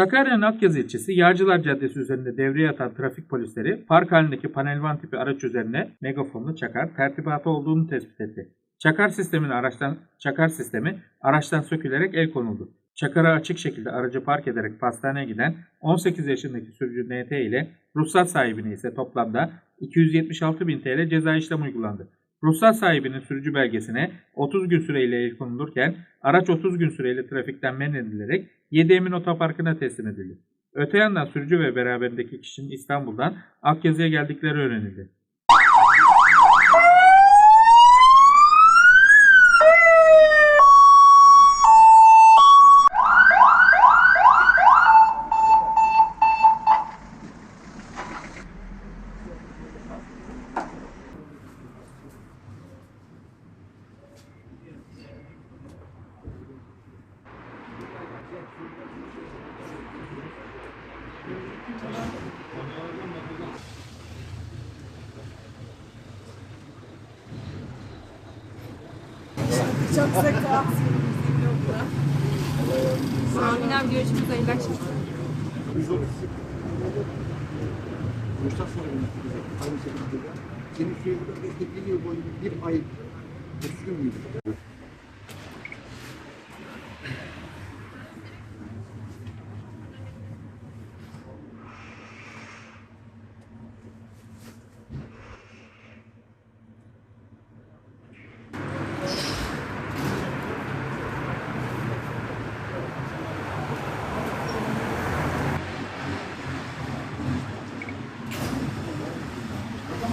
Sakarya'nın Akyazı ilçesi Yağcılar Caddesi üzerinde devreye atan trafik polisleri park halindeki panelvan tipi araç üzerine megafonlu çakar tertibatı olduğunu tespit etti. Çakar sistemin araçtan çakar sistemi araçtan sökülerek el konuldu. Çakara açık şekilde aracı park ederek pastaneye giden 18 yaşındaki sürücü NT ile ruhsat sahibine ise toplamda 276 bin TL ceza işlem uygulandı. Ruhsat sahibinin sürücü belgesine 30 gün süreyle el konulurken araç 30 gün süreyle trafikten men edilerek 7 Emin Otoparkı'na teslim edildi. Öte yandan sürücü ve beraberindeki kişinin İstanbul'dan Akyazı'ya geldikleri öğrenildi. Çok sık Amin abi görüşürüz. Hayırlı akşamlar. Sonra yönettik. Aynı şekilde. Senin süre burada beklediğin boyunca bir ay 30 gün müydü?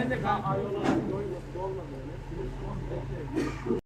Ben de kan ayolası dolmadı.